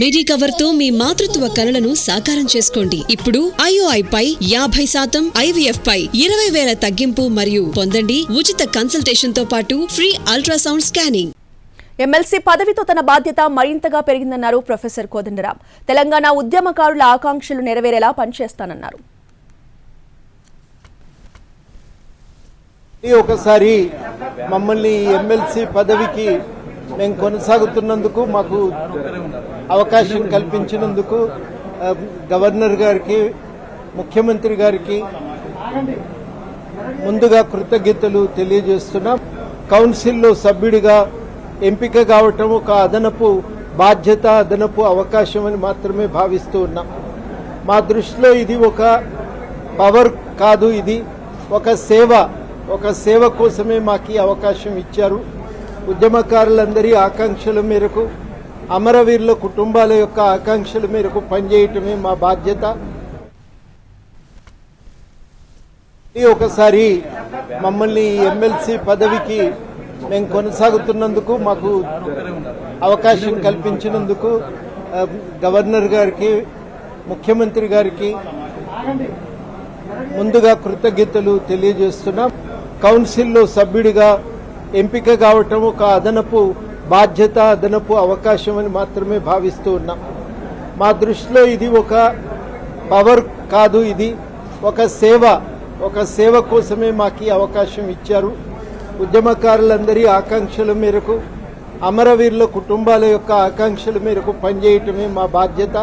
మిడి కవర్తో మీ మాతృత్వ కలలను సాకారం చేసుకోండి. ఇప్పుడు ఐఓఐ పై యాభై శాతం ఐవీఎఫ్ పై ఇరవై వేల తగ్గింపు మరియు పొందండి ఉచిత కన్సల్టేషన్తో పాటు ఫ్రీ అల్ట్రాసౌండ్ స్కానింగ్. ఎమ్మెల్సీ పదవితో తన బాధ్యత మరింతగా పెరిగిందన్నారు ప్రొఫెసర్ కోదండరాం. తెలంగాణ ఉద్యమకారుల ఆకాంక్షలు నెరవేరేలా పనిచేస్తానన్నారు. ఈ ఒకసారి మమ్మల్ని ఎమ్మెల్సీ పదవికి మేము కొనసాగుతున్నందుకు మాకు అవకాశం కల్పించినందుకు గవర్నర్ గారికి ముఖ్యమంత్రి గారికి ముందుగా కృతజ్ఞతలు తెలియజేస్తున్నాం. కౌన్సిల్లో సభ్యుడిగా ఎంపిక కావటం ఒక అదనపు బాధ్యత అదనపు అవకాశం అని మాత్రమే భావిస్తూ ఉన్నాం. మా దృష్టిలో ఇది ఒక పవర్ కాదు ఇది ఒక సేవ. ఒక సేవ కోసమే మాకు అవకాశం ఇచ్చారు. ఉద్యమకారులందరి ఆకాంక్షల మేరకు అమరవీరుల కుటుంబాల యొక్క ఆకాంక్షల మేరకు పనిచేయటమే మా బాధ్యత. ఈ ఒకసారి మమ్మల్ని ఎమ్మెల్సీ పదవికి మేము కొనసాగుతున్నందుకు మాకు అవకాశం కల్పించినందుకు గవర్నర్ గారికి ముఖ్యమంత్రి గారికి ముందుగా కృతజ్ఞతలు తెలియజేస్తున్నాం. కౌన్సిల్లో సభ్యుడిగా ఎంపిక కావటం ఒక అదనపు బాధ్యత అదనపు అవకాశం అని మాత్రమే భావిస్తూ ఉన్నాం. మా దృష్టిలో ఇది ఒక పవర్ కాదు ఇది. ఒక సేవ ఒక సేవ కోసమే మాకు అవకాశం ఇచ్చారు. ఉద్యమకారులందరి ఆకాంక్షల మేరకు అమరవీరుల కుటుంబాల యొక్క ఆకాంక్షల మేరకు పనిచేయటమే మా బాధ్యత.